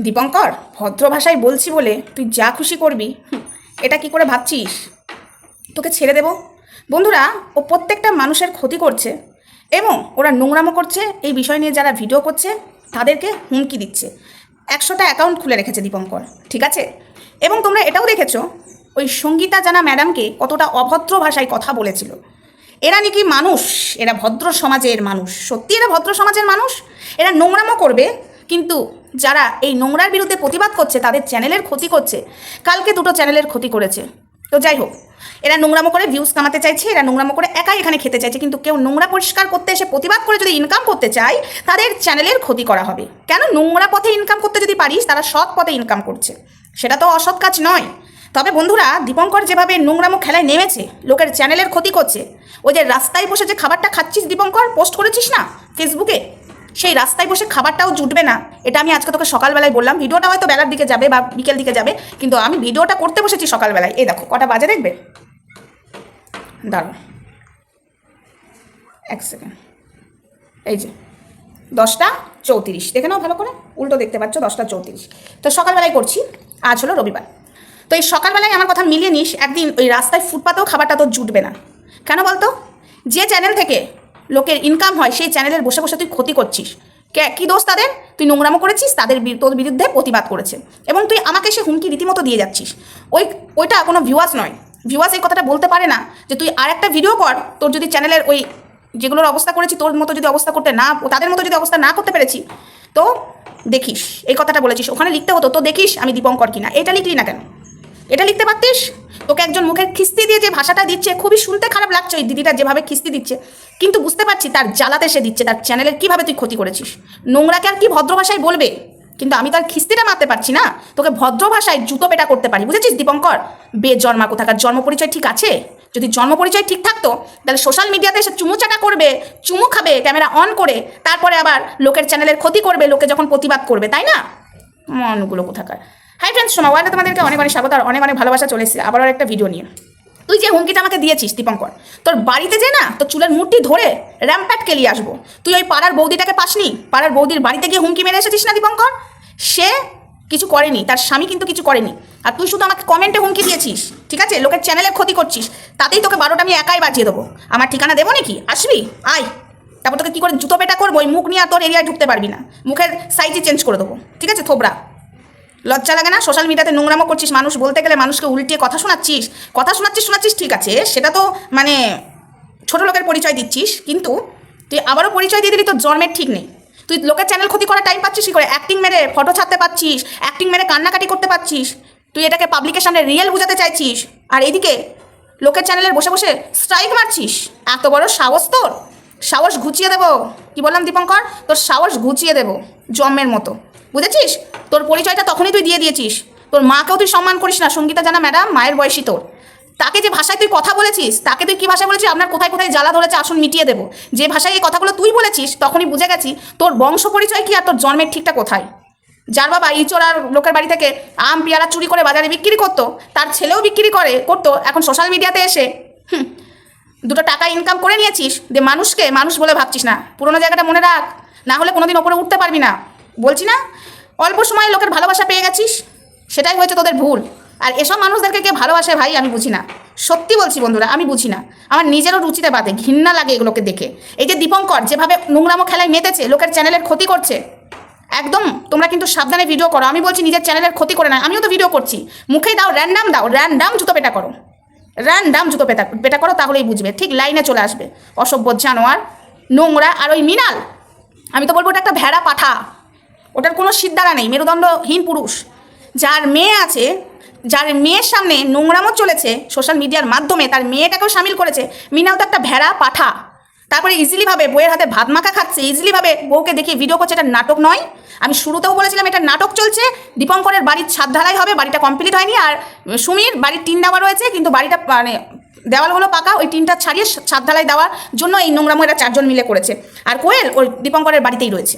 দীপঙ্কর, ভদ্র ভাষায় বলছি বলে তুই যা খুশি করবি। এটা কি করে ভাবছিস? তোকে ছেড়ে দেব? বন্ধুরা, ও প্রত্যেকটা মানুষের ক্ষতি করছে। এবং ওরা নোংরামো করছে, এই বিষয় নিয়ে যারা ভিডিও করছে, তাদেরকে হুমকি দিচ্ছে। একশোটা অ্যাকাউন্ট খুলে রেখেছে দীপঙ্কর, ঠিক আছে? এবং তোমরা এটাও দেখেছ, ওই সঙ্গীতা জানা ম্যাডামকে কতটা অভদ্র ভাষায় কথা বলেছিল। এরা নাকি মানুষ, এরা ভদ্র সমাজের মানুষ। সত্যি এরা ভদ্র সমাজের মানুষ? এরা নোংরামো করবে, কিন্তু যারা এই নোংরার বিরুদ্ধে প্রতিবাদ করছে, তাদের চ্যানেলের ক্ষতি করছে। কালকে দুটো চ্যানেলের ক্ষতি করেছে। তো যাই হোক, এরা নোংরামো করে ভিউজ কামাতে চাইছে, এরা নোংরামো করে একাই এখানে খেতে চাইছে, কিন্তু কেউ নোংরা পরিষ্কার করতে এসে প্রতিবাদ করে যদি ইনকাম করতে চায়, তাদের চ্যানেলের ক্ষতি করা হবে। কেন নোংরা পথে ইনকাম করতে যদি পারিস, তারা সৎ পথে ইনকাম করছে। সেটা তো অসৎ কাজ নয়। তবে বন্ধুরা, দীপঙ্কর যেভাবে নোংরামো খেলায় নেমেছে, লোকের চ্যানেলের ক্ষতি করছে, ওই যে রাস্তায় বসে যে খাবারটা খাচ্ছিস দীপঙ্কর পোস্ট করেছিস না? ফেসবুকে সেই রাস্তায় বসে খাবারটাও জুটবে না। এটা আমি আজকে তোকে সকালবেলায় বললাম। ভিডিওটা হয়তো বেলার দিকে যাবে বা বিকেল দিকে যাবে, কিন্তু আমি ভিডিওটা করতে বসেছি সকালবেলায়। এই দেখো, কটা বাজে দেখবে? দাঁড়ো এক সেকেন্ড এই যে, দশটা চৌত্রিশ। দেখে নাও ভালো করে, উল্টো দেখতে পাচ্ছ, দশটা চৌত্রিশ। তো সকালবেলায় করছি, আজ হলো রবিবার। তো এই সকালবেলায় আমার কথা মিলিয়ে নিস, একদিন ওই রাস্তায় ফুটপাতেও খাবারটা তো জুটবে না। কেন বলতো? যে চ্যানেল থেকে লোকের ইনকাম হয়, সেই চ্যানেলের বসে বসে তুই ক্ষতি করছিস। কে, কী দোষ তাদের? তুই নোংরামো করেছিস, তাদের তোর বিরুদ্ধে প্রতিবাদ করেছে। এবং তুই আমাকে সে হুমকি রীতিমতো দিয়ে যাচ্ছিস। ওই, ওইটা কোনো ভিউয়ার্স নয়। ভিউয়ার্স এই কথাটা বলতে পারে না যে তুই আর একটা ভিডিও কর, তোর যদি চ্যানেলের ওই যেগুলোর অবস্থা করেছি, তোর মতো যদি অবস্থা করতে না, তাদের মতো যদি অবস্থা না করতে পেরেছি, তো দেখিস, এই কথাটা বলেছিস। ওখানে লিখতে হতো, তো দেখিস আমি দীপঙ্কর কিনা। এটা লিখলি না কেন? এটা লিখতে পারতিস? তোকে একজন মুখের খিস্তি দিয়ে যে ভাষাটা দিচ্ছে, খুবই শুনতে খারাপ লাগছে ওই দিদিটা যেভাবে খিস্তি দিচ্ছে। কিন্তু বুঝতে পারছি তার জ্বালাতে সে দিচ্ছে, তার চ্যানেলের কীভাবে তুই ক্ষতি করেছিস। নোংরাকে আর কি ভদ্র ভাষায় বলবে? কিন্তু আমি তার খিস্তিটা মারতে পারছি না। তোকে ভদ্র ভাষায় জুতো পেটা করতে পারি, বুঝেছিস দীপঙ্কর? বে জন্মা কোথাকার? জন্ম পরিচয় ঠিক আছে? যদি জন্ম পরিচয় ঠিক থাকতো, তাহলে সোশ্যাল মিডিয়াতে এসে চুমু চাটা করবে, চুমু খাবে ক্যামেরা অন করে, তারপরে আবার লোকের চ্যানেলের ক্ষতি করবে, লোকে যখন প্রতিবাদ করবে, তাই না? মনগুলো কোথাকার? হাই ফ্রেন্ডস শোনো ওয়াইলে তোমাদেরকে অনেক অনেক স্বাগত আর অনেক অনেক ভালোবাসা চলে এসেছে। আবার একটা ভিডিও নিয়ে। তুই যে হুমকিটা আমাকে দিয়েছিস, দীপঙ্কর, তোর বাড়িতে যে না, তোর চুলের মুঠটি ধরে র্যাম্প্যাট কেলিয়ে আসব? তুই ওই পাড়ার বৌদিটাকে পাসনি? পাড়ার বৌদির বাড়িতে গিয়ে হুমকি মেরে এসেছিস না, দীপঙ্কর? সে কিছু করেনি, তার স্বামী কিন্তু কিছু করেনি। আর তুই শুধু আমাকে কমেন্টে হুমকি দিয়েছিস, ঠিক আছে? লোকের চ্যানেলের ক্ষতি করছিস, তাতেই তোকে বারোটা আমি একাই বাজিয়ে দেবো। আমার ঠিকানা দেবো নাকি? আসবি? আয়। তারপর তোকে কী করে জুতো পেটা করব? ওই মুখ নিয়ে আর তোর এরিয়ায় ঢুকতে পারবি না। মুখের সাইজই চেঞ্জ করে দেবো। ঠিক আছে, থোবরা? লজ্জা লাগে না? সোশ্যাল মিডিয়াতে নোংরামো করছিস মানুষ, বলতে গেলে মানুষকে উল্টিয়ে কথা শোনাচ্ছিস। কথা শোনাচ্ছিস শোনাচ্ছিস, ঠিক আছে, সেটা তো মানে ছোট লোকের পরিচয় দিচ্ছিস, কিন্তু তুই আবারও পরিচয় দিয়ে দিলি, তোর জন্মের ঠিক নেই। তুই লোকের চ্যানেল ক্ষতি করার টাইম পাচ্ছিস কি করে? অ্যাক্টিং মেরে ফটো ছাড়তে পাচ্ছিস অ্যাক্টিং মেরে কান্নাকাটি করতে পারছিস তুই এটাকে পাবলিকের সামনে রিয়েল বোঝাতে চাইছিস, আর এদিকে লোকের চ্যানেলের বসে বসে স্ট্রাইক মারছিস। এত বড় সাহস তোর? সাহস ঘুচিয়ে দেবো। কি বললাম দীপঙ্কর? তোর সাহস ঘুচিয়ে দেবো, জন্মের মতো। বুঝেছিস? তোর পরিচয়টা তখনই তুই দিয়ে দিয়েছিস। তোর মাকেও তুই সম্মান করিস না সঙ্গীতা জানা ম্যাডাম মায়ের বয়সী তোর। তাকে যে ভাষায় তুই কথা বলেছিস তাকে তুই কি ভাষায় বলেছিস? আপনার কোথায় কোথায় জ্বালা ধরেছে আসুন মিটিয়ে দেবো। যে ভাষায় এই কথাগুলো তুই বলেছিস তখনই বুঝে গেছি তোর বংশ পরিচয় কি আর তোর জন্মের ঠিকটা কোথায়? যার বাবা ইচোরার লোকের বাড়ি থেকে আম পেয়ারা চুরি করে বাজারে বিক্রি করতো তার ছেলেও বিক্রি করে করতো এখন সোশ্যাল মিডিয়াতে এসে। হুম, দুটো টাকা ইনকাম করে নিয়েছিস যে মানুষকে মানুষ বলে ভাবছিস না। পুরোনো জায়গাটা মনে রাখ না হলে কোনোদিন ওপরে উঠতে পারবি না। বলছি না? অল্প সময়ে লোকের ভালোবাসা পেয়ে গেছিস? সেটাই হয়েছে তোদের ভুল। আর এসব মানুষদেরকে কে ভালোবাসে ভাই, আমি বুঝি না। সত্যি বলছি বন্ধুরা, আমি বুঝি না। আমার নিজেরও রুচিতে বাদে ঘৃণা লাগে এগুলোকে দেখে। এই যে দীপঙ্কর, যেভাবে নোংরামো খেলায় মেতেছে, লোকের চ্যানেলের ক্ষতি করছে। একদম, তোমরা কিন্তু সাবধানে ভিডিও করো। আমি বলছি নিজের চ্যানেলের ক্ষতি করে না, আমিও তো ভিডিও করছি। মুখেই দাও র্যান্ডাম দাও র্যান্ডাম জুতো পেটা করো। র্যান্ডাম জুতো পেটা পেটা করো, তাহলেই বুঝবে। ঠিক লাইনে চলে আসবে। অসভ্য জানোয়ার, নোংরা, আর ওই মিনাল আমি তো বলব ওটা একটা ভেড়া পাঠা। ওটার কোনো সিদ্ধারা নেই, মেরুদণ্ডহীন পুরুষ। যার মেয়ে আছে, যার মেয়ের সামনে নোংরামো চলেছে সোশ্যাল মিডিয়ার মাধ্যমে, তার মেয়েটাকেও সামিল করেছে মিনাল তো একটা ভেড়া পাঠা। তারপরে ইজিলিভাবে বইয়ের হাতে ভাত মাখা খাচ্ছে ইজিলিভাবে বউকে দেখিয়ে ভিডিও করছে, এটা নাটক নয়। আমি শুরুতেও বলেছিলাম এটা নাটক চলছে, দীপঙ্করের বাড়ির ছাদ ঢালাই হবে, বাড়িটা কমপ্লিট হয়নি, আর সুমির বাড়ির টিন দেওয়া রয়েছে, কিন্তু বাড়িটা মানে দেওয়ালগুলো পাকা, ওই টিনটা ছাড়িয়ে ছাদ ঢালাই দেওয়ার জন্য এই নোংরামো এরা চারজন মিলে করেছে। আর কোয়েল ওই দীপঙ্করের বাড়িতেই রয়েছে।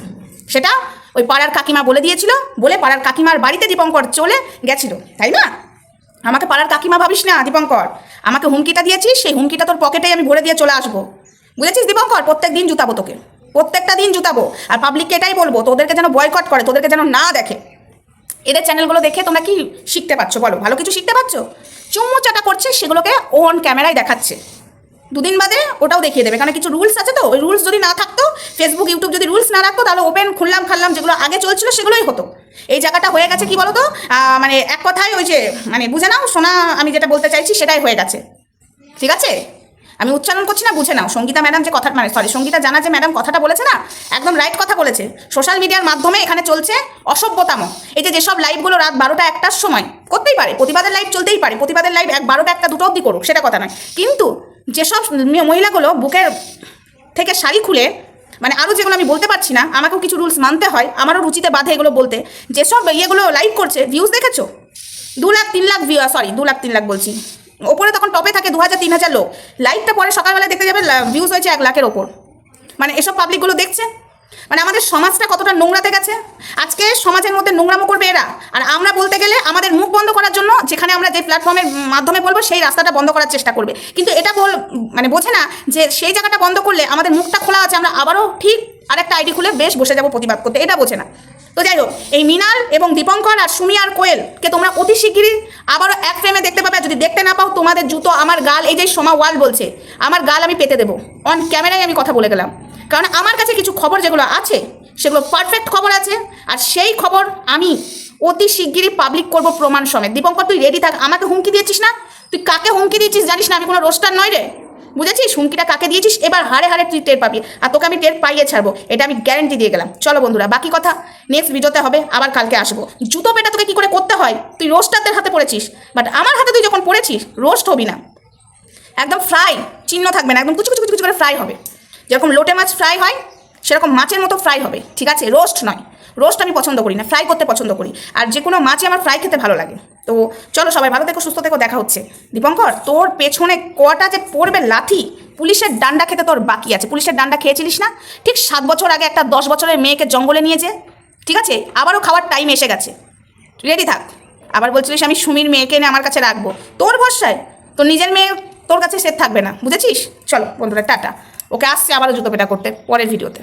সেটা ওই পাড়ার কাকিমা বলে দিয়েছিল, বলে পাড়ার কাকিমার বাড়িতে দীপঙ্কর চলে গেছিল, তাই না? আমাকে পাড়ার কাকিমা ভাবিস না, দীপঙ্কর। আমাকে হুমকিটা দিয়েছিস, সেই হুমকিটা তোর পকেটেই আমি ভরে দিয়ে চলে আসব। বুঝেছিস দীপঙ্কর? প্রত্যেক দিন জুতাবো তোকে। প্রত্যেকটা দিন জুতাবো। আর পাবলিককে এটাই বলব, তোদেরকে যেন বয়কট করে, তোদেরকে যেন না দেখে। এদের চ্যানেলগুলো দেখে তোমরা কি শিখতে পারছ বলো? ভালো কিছু শিখতে পারছ? চুম্মু চাটা করছে, সেগুলোকে অন ক্যামেরায় দেখাচ্ছে। দুদিন বাদে ওটাও দেখিয়ে দেবে। কারণ কিছু রুলস আছে তো, ওই রুলস যদি না থাকতো ফেসবুক ইউটিউব যদি রুলস না রাখতো, তাহলে ওপেন খুললাম, খাল্লাম যেগুলো আগে চলছিল সেগুলোই হতো। এই জায়গাটা হয়ে গেছে কি বলো তো মানে এক কথায় ওই যে মানে বুঝে নাও শোনা আমি যেটা বলতে চাইছি সেটাই হয়ে গেছে। ঠিক আছে? আমি উচ্চারণ করছি না, বুঝে নাও। সঙ্গীতা ম্যাডাম যে কথা মানে সরি সঙ্গীতা জানা যে ম্যাডাম কথাটা বলেছে না, একদম রাইট কথা বলেছে। সোশ্যাল মিডিয়ার মাধ্যমে এখানে চলছে অসভ্যতাম। এই যে যেসব লাইভগুলো রাত বারোটা একটার সময়, করতেই পারে। প্রতিবাদের লাইভ চলতেই পারে। প্রতিবাদের লাইভ এক, বারোটা একটা, দুটো অবধি করুক, সেটা কথা নয়। কিন্তু যেসব মহিলাগুলো বুকের থেকে শাড়ি খুলে মানে আরও যেগুলো আমি বলতে পারছি না, আমাকেও কিছু রুলস মানতে হয়, আমারও রুচিতে বাধে এগুলো বলতে। যেসব ইয়েগুলো লাইভ করছে ভিউজ দেখেছ? দু লাখ, তিন লাখ ভিউ সরি দু লাখ, তিন লাখ বলছি। ওপরে তখন টপে থাকে দু হাজার, তিন হাজার লোক। লাইভটা পরে সকালবেলা দেখতে যাবে ভিউজ হয়েছে এক লাখের ওপর। মানে এসব পাবলিকগুলো দেখছে? মানে আমাদের সমাজটা কতটা নোংরাতে গেছে? আজকে সমাজের মধ্যে নোংরামো করবে এরা। আর আমরা বলতে গেলে আমাদের মুখ বন্ধ যেখানে আমরা যে প্ল্যাটফর্মের মাধ্যমে বলব, সেই রাস্তাটা বন্ধ করার চেষ্টা করবে। কিন্তু এটা বল মানে বোঝে না যে সেই জায়গাটা বন্ধ করলে আমাদের মুখটা খোলা আছে, আমরা আবারও ঠিক আরেকটা আইডি খুলে বেশ বসে যাব প্রতিবাদ করতে। এটা বোঝে না। তো যাই হোক, এই মিনাল এবং দীপঙ্কর আর সুমি আর কোয়েলকে তোমরা অতি শিগগিরই আবারও এক ফ্রেমে দেখতে পাবে। যদি দেখতে না পাও, তোমাদের জুতো, আমার গাল, এই যে সোমা ওয়াল বলছে, আমার গাল আমি পেতে দেবো। অন ক্যামেরায় আমি কথা বলে গেলাম। কারণ আমার কাছে কিছু খবর যেগুলো আছে, সেগুলো পারফেক্ট খবর আছে। আর সেই খবর আমি অতি শিগগিরই পাবলিক করব প্রমাণ সমেত। দীপঙ্কর, তুই রেডি থাক, আমাকে হুমকি দিয়েছিস না? তুই কাকে হুমকি দিয়েছিস জানিস না, আমি কোনো রোস্টার নয় রে। বুঝেছিস? হুমকিটা কাকে দিয়েছিস? এবার হারে হারে তুই টের পাবি। আর তোকে আমি টের পাইয়ে ছাড়বো, এটা আমি গ্যারেন্টি দিয়ে গেলাম। চলো বন্ধুরা, বাকি কথা নেক্সট ভিডিওতে হবে, আবার কালকে আসব। জুতো পেটা তোকে কি করে করতে হয়? তুই রোস্টারদের হাতে পড়েছিস। বাট আমার হাতে তুই যখন পড়েছিস রোস্ট হবি না। একদম ফ্রাই চিহ্ন থাকবে না, একদম কুচু কুচু কুচু কুচু করে ফ্রাই হবে। যেরকম লোটে মাছ ফ্রাই হয় সেরকম মাছের মতো ফ্রাই হবে, ঠিক আছে? রোস্ট নয়। রোস্ট আমি পছন্দ করি না ফ্রাই করতে পছন্দ করি। আর যে কোনো মাছই আমার ফ্রাই খেতে ভালো লাগে। তো চলো সবাই ভালো থেকো, সুস্থ থেকো, দেখা হচ্ছে। দীপঙ্কর, তোর পেছনে কটা যে পড়বে লাথি, পুলিশের ডান্ডা খেতে তোর বাকি আছে। পুলিশের ডান্ডা খেয়েছিলিস না? ঠিক সাত বছর আগে একটা দশ বছরের মেয়েকে জঙ্গলে নিয়ে যে, ঠিক আছে? আবারও খাওয়ার টাইম এসে গেছে। রেডি থাক। আবার বলছিলিস আমি সুমির মেয়েকে এনে আমার কাছে রাখব। তোর ভরসায়। তোর নিজের মেয়ে তোর কাছে সেট থাকবে না, বুঝেছিস? চলো বন্ধুরা, টাটা। ওকে আসছে আবারও জুতো পেটা করতে, পরের ভিডিওতে